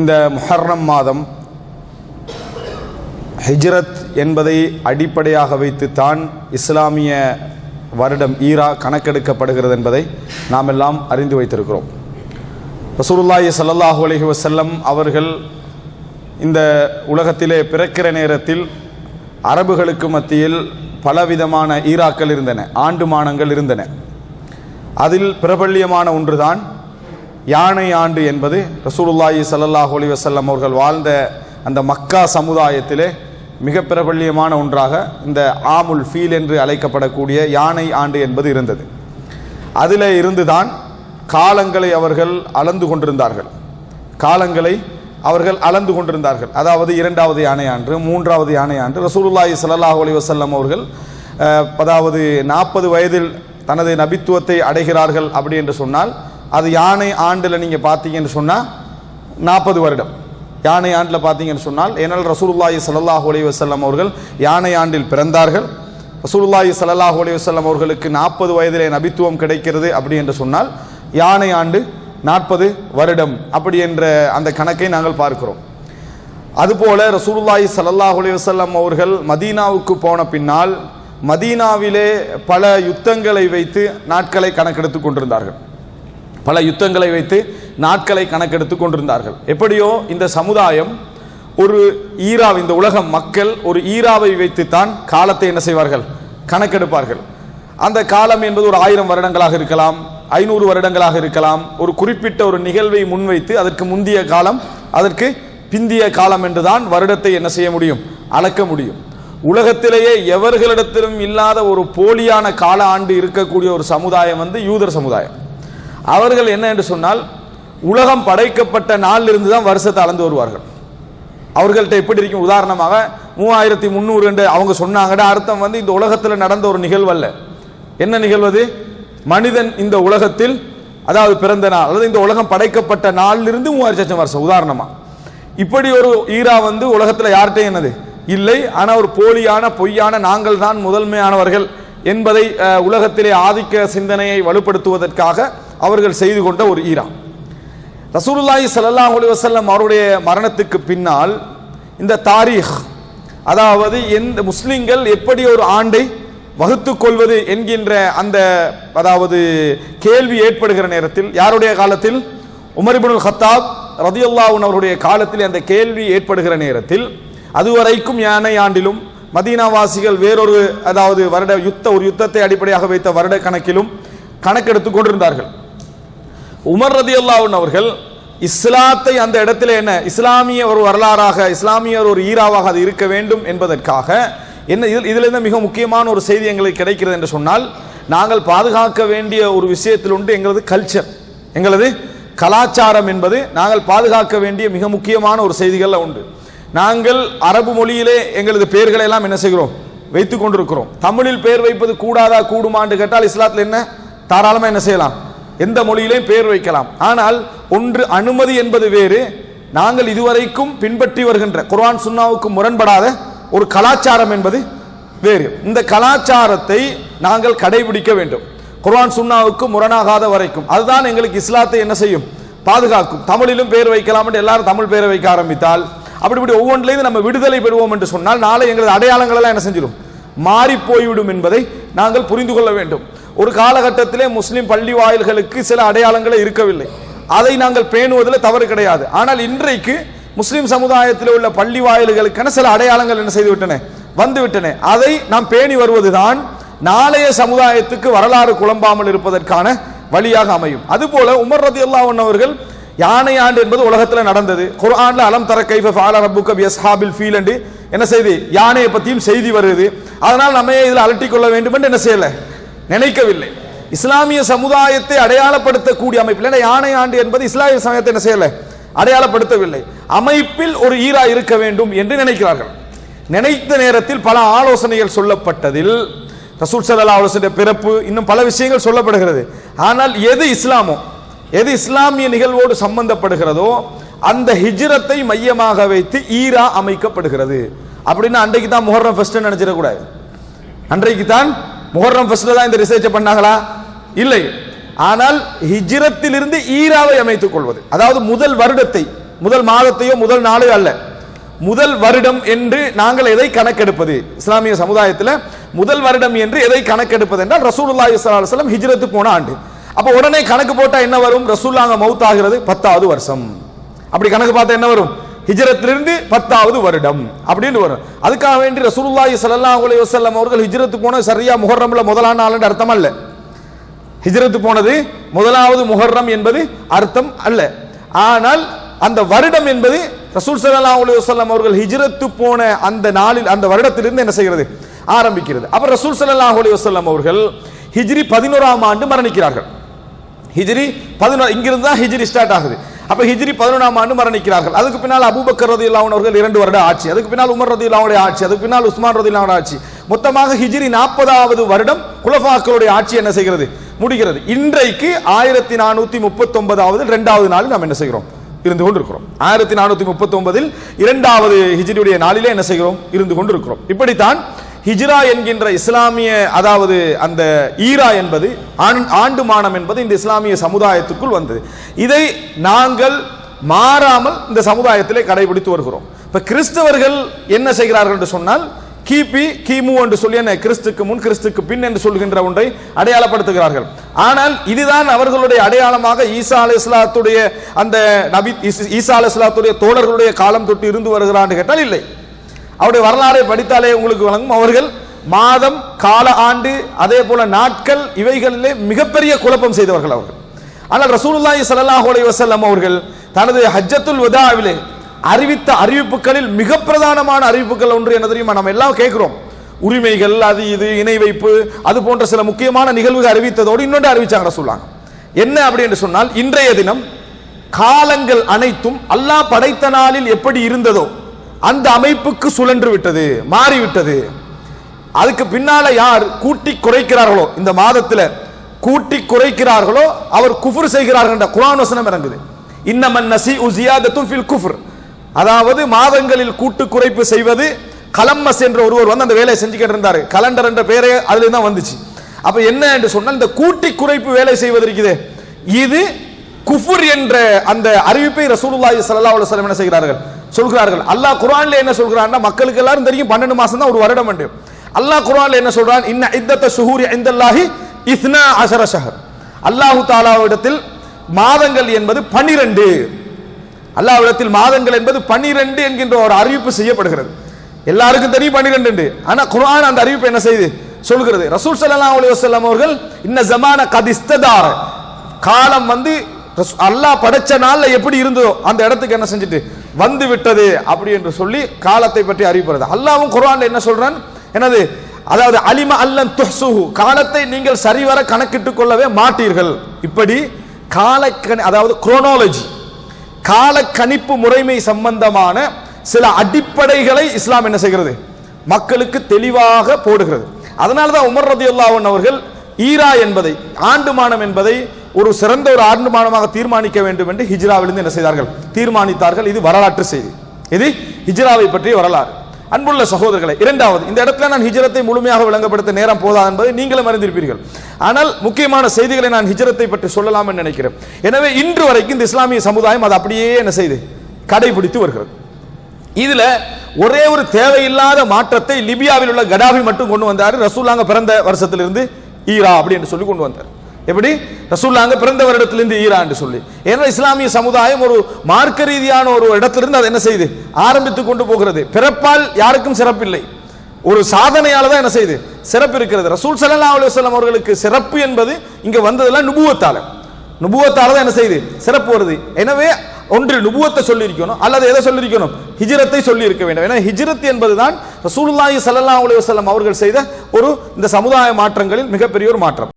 இந்த முஹர்ரம் மாதம் ஹிஜ்ரத் என்பதை அடிப்படையாக வைத்து தான் இஸ்லாமிய வருடம் ஈரா கணக்கெடுக்கப்படுகிறது என்பதை நாம் எல்லாம் அறிந்து வைத்திருக்கிறோம். ரசூலுல்லாஹி ஸல்லல்லாஹு அலஹி வசல்லம் அவர்கள் இந்த உலகத்திலே பிறக்கிற நேரத்தில் அரபுகளுக்கு மத்தியில் பலவிதமான ஈராக்கள் இருந்தன ஆண்டு மானங்கள் இருந்தன. அதில் பிரபல்யமான ஒன்றுதான் யானை ஆண்டு என்பது ரசூலுல்லாஹி சல்லாஹ் அலைஹி வசல்லம் அவர்கள் வாழ்ந்த அந்த மக்கா சமுதாயத்திலே மிக பிரபல்யமான ஒன்றாக இந்த ஆமுல் ஃபீல் என்று அழைக்கப்படக்கூடிய யானை ஆண்டு என்பது இருந்தது. அதில் இருந்துதான் காலங்களை அவர்கள் அளந்து கொண்டிருந்தார்கள். காலங்களை அவர்கள் அளந்து கொண்டிருந்தார்கள். அதாவது இரண்டாவது யானை ஆண்டு மூன்றாவது யானை ஆண்டு ரசூலுல்லாஹி சல்லாஹ் அலைஹி வசல்லம் அவர்கள் அதாவது நாற்பது வயதில் தனது நபித்துவத்தை அடைகிறார்கள் அப்படி என்று சொன்னால் அது யானை ஆண்டில் நீங்கள் பார்த்தீங்கன்னு சொன்னால் நாற்பது வருடம். யானை ஆண்டில் பார்த்தீங்கன்னு சொன்னால் ஏனால் ரசூலுல்லாஹி சல்லாஹ் அலைஹி வசல்லம் அவர்கள் யானை ஆண்டில் பிறந்தார்கள். ரசூலுல்லாஹி சல்லாஹ் அலைஹி வசல்லம் அவர்களுக்கு நாற்பது வயதிலே நபித்துவம் கிடைக்கிறது அப்படி என்று சொன்னால் யானை ஆண்டு நாற்பது வருடம் அப்படி என்ற அந்த கணக்கை நாங்கள் பார்க்கிறோம். அதுபோல ரசூலுல்லாஹி சல்லாஹ் அலைஹி வசல்லம் அவர்கள் மதீனாவுக்கு போன பின்னால் மதீனாவிலே பல யுத்தங்களை வைத்து நாட்களை கணக்கெடுத்து கொண்டிருந்தார்கள். பல யுத்தங்களை வைத்து நாட்களை கணக்கெடுத்து கொண்டிருந்தார்கள். எப்படியோ இந்த சமுதாயம் ஒரு ஈரா இந்த உலக மக்கள் ஒரு ஈராவை வைத்துத்தான் காலத்தை என்ன செய்வார்கள்? கணக்கெடுப்பார்கள். அந்த காலம் என்பது ஒரு ஆயிரம் வருடங்களாக இருக்கலாம் ஐநூறு வருடங்களாக இருக்கலாம். ஒரு குறிப்பிட்ட ஒரு நிகழ்வை முன்வைத்து அதற்கு முந்திய காலம் அதற்கு பிந்திய காலம் என்றுதான் வருடத்தை என்ன செய்ய முடியும்? அளக்க முடியும். உலகத்திலேயே எவர்களிடத்திலும் இல்லாத ஒரு போலியான கால ஆண்டு இருக்கக்கூடிய ஒரு சமுதாயம் வந்து யூதர் சமுதாயம். அவர்கள் என்ன என்று சொன்னால் உலகம் படைக்கப்பட்ட நாளில் இருந்து தான் வருஷத்தை அளந்து வருவார்கள். அவர்கள்ட்ட எப்படி இருக்கும்? உதாரணமாக மூவாயிரத்தி முந்நூறு என்று அவங்க சொன்னாங்கடா அர்த்தம் வந்து இந்த உலகத்தில் நடந்த ஒரு நிகழ்வல்ல. என்ன நிகழ்வது? மனிதன் இந்த உலகத்தில் அதாவது பிறந்த நாள் அதாவது இந்த உலகம் படைக்கப்பட்ட நாளிலிருந்து மூவாயிரத்தி லட்சம் வருஷம் உதாரணமா. இப்படி ஒரு ஈரா வந்து உலகத்தில் யார்கிட்டையும் என்னது? இல்லை ஆனால் ஒரு போலியான பொய்யான நாங்கள் தான் முதன்மையானவர்கள் என்பதை உலகத்திலே ஆதிக்க சிந்தனையை வலுப்படுத்துவதற்காக அவர்கள் செய்து கொண்ட ஒரு ஈரா. ரசூலுல்லாஹி சல்லாஹ் அலி வசல்லம் அவருடைய மரணத்துக்கு பின்னால் இந்த தாரீஹ் அதாவது எந்த முஸ்லிம்கள் எப்படி ஒரு ஆண்டை வகுத்து கொள்வது என்கின்ற அந்த அதாவது கேள்வி ஏற்படுகிற நேரத்தில் யாருடைய காலத்தில்? உமர் ஹத்தாப் ரதியுல்லாவுன் அவருடைய காலத்தில் அந்த கேள்வி ஏற்படுகிற நேரத்தில் அதுவரைக்கும் யானை ஆண்டிலும் மதீனாவாசிகள் வேறொரு அதாவது வருட யுத்த ஒரு யுத்தத்தை அடிப்படையாக வைத்த வருட கணக்கிலும் கணக்கெடுத்துக் கொண்டிருந்தார்கள். உமர் ரதியுல்லாஹன் அவர்கள் இஸ்லாத்தை அந்த இடத்துல என்ன? இஸ்லாமிய ஒரு வரலாறாக இஸ்லாமிய ஒரு ஈராவாக அது இருக்க வேண்டும் என்பதற்காக என்ன இதில் இதில் இருந்து மிக முக்கியமான ஒரு செய்தி எங்களுக்கு கிடைக்கிறது என்று சொன்னால் நாங்கள் பாதுகாக்க வேண்டிய ஒரு விஷயத்தில் உண்டு எங்களது கல்ச்சர் எங்களது கலாச்சாரம் என்பது நாங்கள் பாதுகாக்க வேண்டிய மிக முக்கியமான ஒரு செய்திகள்ல உண்டு. நாங்கள் அரபு மொழியிலே எங்களது பெயர்களை எல்லாம் என்ன செய்கிறோம்? வைத்துக் கொண்டிருக்கிறோம். தமிழில் பெயர் வைப்பது கூடாதா கூடுமான்னு கேட்டால் இஸ்லாத்தில் என்ன? தாராளமாக என்ன செய்யலாம்? எந்த மொழியிலையும் பெயர் வைக்கலாம். ஆனால் ஒன்று அனுமதி என்பது வேறு. நாங்கள் இதுவரைக்கும் பின்பற்றி வருகின்ற குர்ஆன் சுன்னாவுக்கு முரண்படாத ஒரு கலாச்சாரம் என்பது வேறு. இந்த கலாச்சாரத்தை நாங்கள் கடைபிடிக்க வேண்டும். குர்ஆன் சுன்னாவுக்கு முரணாகாத வரைக்கும். அதுதான் எங்களுக்கு இஸ்லாத்தை என்ன செய்யும்? பாதுகாக்கும். தமிழிலும் பேர் வைக்கலாம் என்று எல்லாரும் தமிழ் பேரை வைக்க ஆரம்பித்தால் அப்படி இப்படி ஒவ்வொன்றிலேருந்து நம்ம விடுதலை பெறுவோம் என்று சொன்னால் நாளை எங்களது அடையாளங்கள் எல்லாம் என்ன செஞ்சிடும்? மாறி போய்விடும் என்பதை நாங்கள் புரிந்து கொள்ள வேண்டும். ஒரு காலகட்டத்திலே முஸ்லிம் பள்ளி வாயில்களுக்கு சில அடையாளங்களே இருக்கவில்லை. அதை நாங்கள் பேணுவதில் தவறு கிடையாது. ஆனால் இன்றைக்கு முஸ்லிம் சமுதாயத்தில் உள்ள பள்ளி வாயில்களுக்கென சில அடையாளங்கள் என்ன செய்து விட்டன வந்து விட்டன அதை நாம் பேணி வருவதுதான் நாளைய சமுதாயத்துக்கு வரலாறு குழம்பாமல் இருப்பதற்கான வழியாக அமையும். அதுபோல உமர் ரதி அவர்கள் யானை ஆண்டு என்பது உலகத்தில் நடந்தது. குர்ஆன்ல அலம் தர கைஃப ஃபால ரப்புக்க பி அஸ்ஹாபில் ஃபீல் என்று என்ன செய்தி யானையை பற்றியும் செய்தி வருது. அதனால் நம்ம இதில் அலட்டிக்கொள்ள வேண்டும் என்று என்ன செய்யலை? நினைக்கவில்லை. இஸ்லாமிய சமுதாயத்தை அடையாளப்படுத்தக்கூடிய அமைப்பில் ஏன்னா யானை ஆண்டு என்பது இஸ்லாமிய சமயத்தை என்ன செய்யல? அடையாளப்படுத்தவில்லை. அமைப்பில் ஒரு ஈரா இருக்க வேண்டும் என்று நினைக்கிறார்கள். நினைத்த நேரத்தில் பல ஆலோசனைகள் சொல்லப்பட்டதில் ரசூல் சல்லா ஆலோசனை பிறப்பு இன்னும் பல விஷயங்கள் சொல்லப்படுகிறது. ஆனால் எது இஸ்லாமோ எது இஸ்லாமிய நிகழ்வோடு சம்பந்தப்படுகிறதோ அந்த ஹிஜ்ரத்தை மையமாக வைத்து ஈரா அமைக்கப்படுகிறது. அப்படின்னா அன்றைக்கு தான் முஹர்ரம் ஃபெஸ்ட் நினைச்சிடக்கூடாது. அன்றைக்கு தான் முகர்ரம் ஃபெஸ்ட்ல தான் இந்த ரிசர்ச் பண்ணாங்களா? இல்லை. ஆனால் ஹிஜ்ரத்திலிருந்து ஈராவை அமைத்துக் கொள்வது. அதாவது முதல் வருடத்தை முதல் மாதத்தையோ முதல் நாளையோ அல்ல. முதல் வருடம் என்று நாங்கள் எதை கணக்கெடுப்பது? இஸ்லாமிய சமுதாயத்தில் முதல் வருடம் என்று எதை கணக்கெடுப்பது என்றால் ரசூலுல்லாஹி ஸல்லல்லாஹு ஹிஜ்ரத்து போன ஆண்டு. அப்ப உடனே கணக்கு போட்டா என்ன வரும்? ரசூல்லாங்க மவுத் ஆகிறது பத்தாவது வருஷம். அப்படி கணக்கு பார்த்தா என்ன வரும்? ஹிஜ்ரத்திலிருந்து பத்தாவது வருடம் அப்படின்னு வரும். அதுக்காக வேண்டி ரசூலுல்லாஹி ஸல்லல்லாஹு அலைஹி வஸல்லம் அவர்கள் ஹிஜ்ரத்து போன சரியா முஹர்ரம்ல முதலாம் நாள் அர்த்தம் அல்ல. ஹிஜ்ரத்து போனது முதலாவது முஹர்ரம் என்பது அர்த்தம் அல்ல. ஆனால் அந்த வருடம் என்பது ரசூல் ஸல்லல்லாஹு அலைஹி வஸல்லம் அவர்கள் ஹிஜ்ரத்து போன அந்த நாளில் அந்த வருடத்திலிருந்து என்ன செய்கிறது? ஆரம்பிக்கிறது. அப்ப ரசூல் ஸல்லல்லாஹு அலைஹி வஸல்லம் அவர்கள் ஹிஜ்ரி பதினோராம் ஆண்டு மரணிக்கிறார்கள். ஹிஜ்ரி பதினோரு இங்கிருந்து தான் ஹிஜ்ரி ஸ்டார்ட் ஆகுது. அப்ப ஹிஜ்ரி பதினொன்றாம் ஆண்டு மரணிக்கிறார்கள். அதுக்கு பின்னால் அபூபக்கர் ரதி அவர்கள் இரண்டு வருட ஆட்சி அதுக்கு பின்னால் உமர் ரதியுல்லாவுடைய ஆட்சி அதுக்கு பின்னால் உஸ்மான் ரதியுல்லாவுடைய ஆட்சி. மொத்தமாக ஹிஜ்ரி நாற்பதாவது வருடம் குலஃபாக்களுடைய ஆட்சி என்ன செய்கிறது? முடிகிறது. இன்றைக்கு ஆயிரத்தி நானூத்தி முப்பத்தி ஒன்பதாவது இரண்டாவது நாள் நாம் என்ன செய்கிறோம்? இருந்து கொண்டிருக்கிறோம். ஆயிரத்தி நானூத்தி முப்பத்தி ஒன்பதில் இரண்டாவது ஹிஜ்ரியுடைய நாளிலே என்ன செய்கிறோம்? இருந்து கொண்டிருக்கிறோம். இப்படித்தான் ஹிஜ்ரா என்கின்ற இஸ்லாமிய அதாவது அந்த ஈரா என்பது ஆண்- ஆண்டு மானம் என்பது இந்த இஸ்லாமிய சமுதாயத்துக்குள் வந்தது. இதை நாங்கள் மாறாமல் இந்த சமுதாயத்திலே கடைபிடித்து வருகிறோம். இப்ப கிறிஸ்தவர்கள் என்ன செய்கிறார்கள் என்று சொன்னால் கிபி கிமு என்று சொல்லி என்ன கிறிஸ்துக்கு முன் கிறிஸ்துக்கு பின் என்று சொல்கின்ற ஒன்றை அடையாளப்படுத்துகிறார்கள். ஆனால் இதுதான் அவர்களுடைய அடையாளமாக ஈசா அலி இஸ்லாத்துடைய அந்த நபி ஈஸ்- ஈசா அலி இஸ்லாத்துடைய தோழர்களுடைய காலம் தொட்டு இருந்து வருகிறான்னு கேட்டால் இல்லை. அவருடைய வரலாறை படித்தாலே உங்களுக்கு வழங்கும். அவர்கள் மாதம் கால ஆண்டு அதே போல நாட்கள் இவைகளிலே மிகப்பெரிய குழப்பம் செய்தவர்கள் அவர்கள். ஆனால் ரசூலுல்லாஹி ஸல்லல்லாஹு அலைஹி அவர்கள் தனது ஹஜ்ஜத்துல் வதாவிலே அறிவித்த அறிவிப்புகளில் மிக பிரதானமான அறிவிப்புகள் ஒன்று என்ன தெரியுமா? நம்ம எல்லாம் கேட்கிறோம். உரிமைகள் அது இது இணை வைப்பு அது போன்ற சில முக்கியமான நிகழ்வுகள் அறிவித்ததோடு இன்னொன்று அறிவிச்சாங்க ரசூலுல்லாஹ். என்ன அப்படி என்று சொன்னால் இன்றைய தினம் காலங்கள் அனைத்தும் அல்லாஹ் படைத்த நாளில் எப்படி இருந்ததோ அந்த அமைப்புக்கு சுழன்று விட்டது மாறிவிட்டது. அதுக்கு பின்னால யார் கூட்டி குறைக்கிறார்களோ இந்த மாதத்தில் கூட்டி குறைக்கிறார்களோ அவர் குஃபர் செய்கிறார்கள் என்ற குர்ஆன் வசனம் இறங்குது. இன்னமன் நசி உசியாதத்தும் ஃபில் குஃபுர். அதாவது மாதங்களில் கூட்டு குறைப்பு செய்வது கலம்மஸ் என்ற ஒருவர் வந்து அந்த வேலையை செஞ்சுக்கிட்டு இருந்தார். கலண்டர் என்ற பெயரே அதுல தான் வந்துச்சு. அப்ப என்ன என்று சொன்னால் இந்த கூட்டி குறைப்பு வேலை செய்வது இது குஃபுர் என்ற அந்த அறிவிப்பை ரசூலுல்லாஹி ஸல்லல்லாஹு அலைஹி வஸல்லம் என்ன செய்கிறார்கள்? சொல்கிறார்கள். அல்லாஹ் குரான்ல என்ன சொல்கிறான்னா மக்களுக்கு எல்லாரும் தெரியும் 12 மாசம் தான் ஒரு வருடம் என்று அல்லாஹ் குரான்ல என்ன சொல்றான்? இன்ன இத்தத்த சுஹூரி இந்தல்லாஹி இஸ்னா அசர ஷஹர். அல்லாஹு தாலாவிடத்தில் மாதங்கள் என்பது 12 அல்லாஹ்விடத்தில் மாதங்கள் என்பது 12 என்கின்ற ஒரு அறிவிப்பு செய்யப்படுகிறது. எல்லாருக்கும் தெரியும் 12 ஆனா குரான் அந்த அறிவிப்பு என்ன செய்யுது சொல்கிறது. ரசூல் சல்லா அலி வசல்லாம் அவர்கள் இன்ன ஜமான கதிஸ்ததார் காலம் வந்து அல்லாஹ் படைச்ச நாள்ல எப்படி இருந்ததோ அந்த இடத்துக்கு என்ன செஞ்சுட்டு வந்து விட்டது அப்படி என்று சொல்லி காலத்தை பற்றி அறிவிப்பது. அல்லாவும் குரான் என்ன சொல்றான்? என்னது? அதாவது அலிம அல்லன் துஹ்சுஹு காலத்தை நீங்கள் சரிவர கணக்கிட்டுக் கொள்ளவே மாட்டீர்கள். இப்படி கால அதாவது குரோனாலஜி கால கணிப்பு முறைமை சம்பந்தமான சில அடிப்படைகளை இஸ்லாம் என்ன செய்கிறது? மக்களுக்கு தெளிவாக போடுகிறது. அதனால தான் உமர் ரதி அல்லாவன் அவர்கள் ஈரா என்பதை ஆண்டுமானம் என்பதை ஒரு சிறந்த ஒரு ஆண்டுமானமாக தீர்மானிக்க வேண்டும் என்று ஹிஜ்ராவிலிருந்து என்ன செய்தார்கள்? தீர்மானித்தார்கள். இது வரலாற்று செய்தி. இது ஹிஜ்ராவை பற்றிய வரலாறு. அன்புள்ள சகோதரர்களை இரண்டாவது இந்த இடத்துல நான் ஹிஜ்ரத்தை முழுமையாக விளங்கப்படுத்த நேரம் போதா என்பதை நீங்களும் அறிந்திருப்பீர்கள். ஆனால் முக்கியமான செய்திகளை நான் ஹிஜ்ரத்தை பற்றி சொல்லலாம் என்று நினைக்கிறேன். எனவே இன்று வரைக்கும் இந்த இஸ்லாமிய சமுதாயம் அதை அப்படியே என்ன செய்து? கடைபிடித்து வருகிறது. இதுல ஒரே ஒரு தேவையில்லாத மாற்றத்தை லிபியாவில் உள்ள கடாபி மட்டும் கொண்டு வந்தார். ரசூலாங்க பிறந்த வருஷத்திலிருந்து ஈரா அப்படின்னு சொல்லி கொண்டு வந்தார். எப்படி? ரசூல்லாங்க பிறந்த வருடத்திலிருந்து ஈராண்டு சொல்லி. ஏன்னா இஸ்லாமிய சமுதாயம் ஒரு மார்க்க ரீதியான ஒரு இடத்திலிருந்து அதை என்ன செய்யுது ஆரம்பித்து கொண்டு போகிறது. பிறப்பால் யாருக்கும் சிறப்பில்லை. ஒரு சாதனையால தான் என்ன செய்யுது சிறப்பு இருக்கிறது. ரசூல் சல்லா அலுவலம் அவர்களுக்கு சிறப்பு என்பது இங்க வந்ததெல்லாம் நுபுவத்தால. நுபுவத்தால தான் என்ன செய்யுது சிறப்பு வருது. எனவே ஒன்று நுபுவத்தை சொல்லியிருக்கணும் அல்லது எதை சொல்லியிருக்கணும்? ஹிஜ்ரத்தை சொல்லி இருக்க வேண்டும். ஏன்னா ஹிஜ்ரத் என்பதுதான் ரசூலுல்லாஹி சல்லா அலுவலம் அவர்கள் செய்த ஒரு இந்த சமுதாய மாற்றங்களில் மிகப்பெரிய ஒரு மாற்றம்.